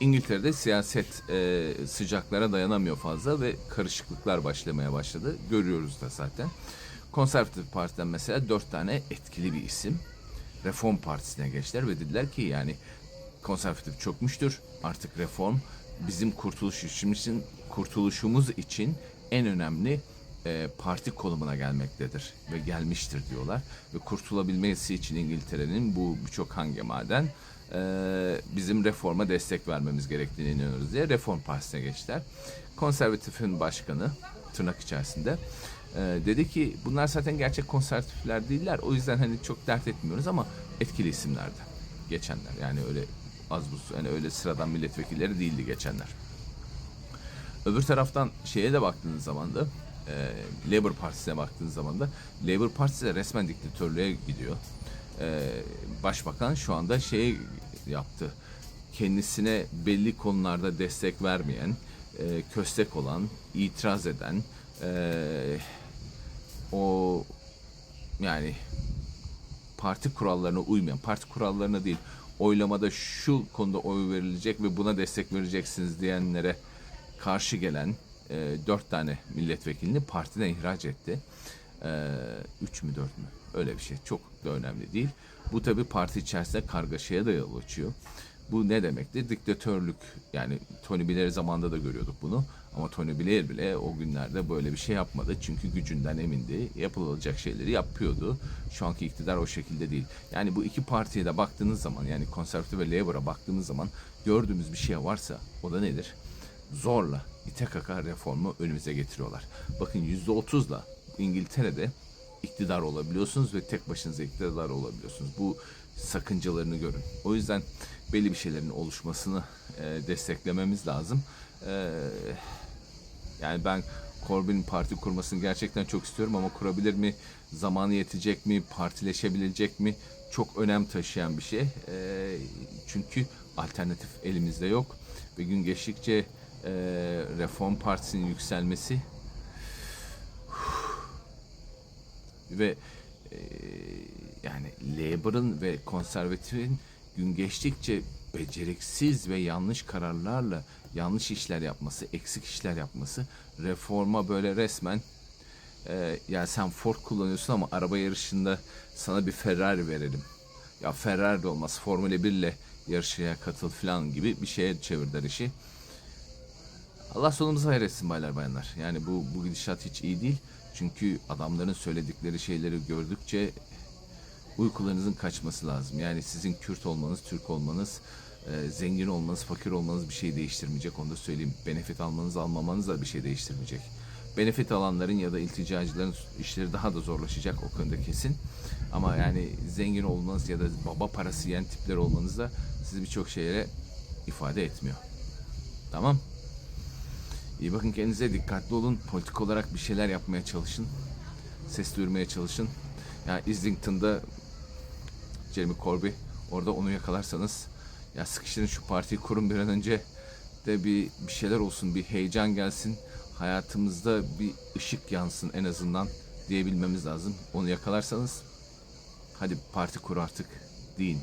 İngiltere'de siyaset e, sıcaklara dayanamıyor fazla ve karışıklıklar başlamaya başladı. Görüyoruz da zaten. Konservatif Parti'den mesela dört tane etkili bir isim Reform Partisi'ne geçtiler ve dediler ki yani konservatif çökmüştür. Artık reform bizim kurtuluş için kurtuluşumuz için en önemli e, parti konumuna gelmektedir ve gelmiştir diyorlar. Ve kurtulabilmesi için İngiltere'nin bu birçok hangemaden e, bizim reforma destek vermemiz gerektiğine inanıyoruz diye Reform Partisi'ne geçtiler. Konservatifin başkanı tırnak içerisinde e, dedi ki bunlar zaten gerçek konservatifler değiller. O yüzden hani çok dert etmiyoruz ama etkili isimlerdi geçenler. Yani öyle az buz hani öyle sıradan milletvekilleri değildi geçenler. Öbür taraftan şeye de baktığınız zaman da e, Labour Partisi'ne baktığınız zaman da Labour Partisi de resmen diktatörlüğe gidiyor. E, başbakan şu anda şey yaptı. Kendisine belli konularda destek vermeyen, e, köstek olan, itiraz eden, e, o yani parti kurallarına uymayan, parti kurallarına değil, oylamada şu konuda oy verilecek ve buna destek vereceksiniz diyenlere karşı gelen e, dört tane milletvekilini partiden ihraç etti. E, üç mü dört mü? Öyle bir şey. Çok da önemli değil. Bu tabi parti içerisinde kargaşaya da yol açıyor. Bu ne demektir? Diktatörlük. Yani Tony Blair zamanında da görüyorduk bunu. Ama Tony Blair bile o günlerde böyle bir şey yapmadı. Çünkü gücünden emindi. Yapılacak şeyleri yapıyordu. Şu anki iktidar o şekilde değil. Yani bu iki partiye de baktığınız zaman yani konservatif ve Labour'a baktığınız zaman gördüğümüz bir şey varsa o da nedir? Zorla ite kaka reformu önümüze getiriyorlar. Bakın yüzde otuzla İngiltere'de iktidar olabiliyorsunuz ve tek başınıza iktidar olabiliyorsunuz. Bu sakıncalarını görün. O yüzden belli bir şeylerin oluşmasını e, desteklememiz lazım. E, yani ben Corbyn'in parti kurmasını gerçekten çok istiyorum ama kurabilir mi? Zamanı yetecek mi? Partileşebilecek mi? Çok önem taşıyan bir şey. E, çünkü alternatif elimizde yok. Ve gün geçtikçe e, Reform Partisi'nin yükselmesi ve e, yani Labour'ın ve konservatifin gün geçtikçe beceriksiz ve yanlış kararlarla yanlış işler yapması, eksik işler yapması reforma böyle resmen e, ya sen Ford kullanıyorsun ama araba yarışında sana bir Ferrari verelim. Ya Ferrari de olmaz. Formula 1 ile yarışmaya katıl falan gibi bir şeye çevirdiler işi. Allah sonumuzu hayretsin baylar bayanlar. Yani bu, bu gidişat hiç iyi değil. Çünkü adamların söyledikleri şeyleri gördükçe uykularınızın kaçması lazım. Yani sizin Kürt olmanız, Türk olmanız, e, zengin olmanız, fakir olmanız bir şey değiştirmeyecek. Onu da söyleyeyim. Benefit almanız, almamanız da bir şey değiştirmeyecek. Benefit alanların ya da ilticacıların işleri daha da zorlaşacak o konuda kesin. Ama yani zengin olmanız ya da baba parası yiyen tipler olmanız da sizi birçok şeye ifade etmiyor. Tamam. İyi bakın kendinize dikkatli olun. Politik olarak bir şeyler yapmaya çalışın. Ses duyurmaya çalışın. Yani Islington'da Jeremy Corbyn orada onu yakalarsanız ya sıkıştırın şu partiyi kurun bir an önce de bir, bir şeyler olsun bir heyecan gelsin hayatımızda bir ışık yansın en azından diyebilmemiz lazım. Onu yakalarsanız hadi parti kur artık deyin.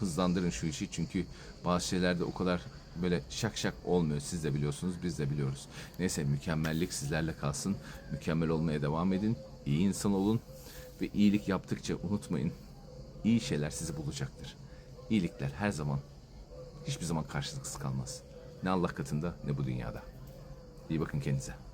Hızlandırın şu işi çünkü bazı şeylerde o kadar böyle şak şak olmuyor. Siz de biliyorsunuz, biz de biliyoruz. Neyse mükemmellik sizlerle kalsın. Mükemmel olmaya devam edin. İyi insan olun ve iyilik yaptıkça unutmayın. iyi şeyler sizi bulacaktır. İyilikler her zaman hiçbir zaman karşılıksız kalmaz. Ne Allah katında ne bu dünyada. İyi bakın kendinize.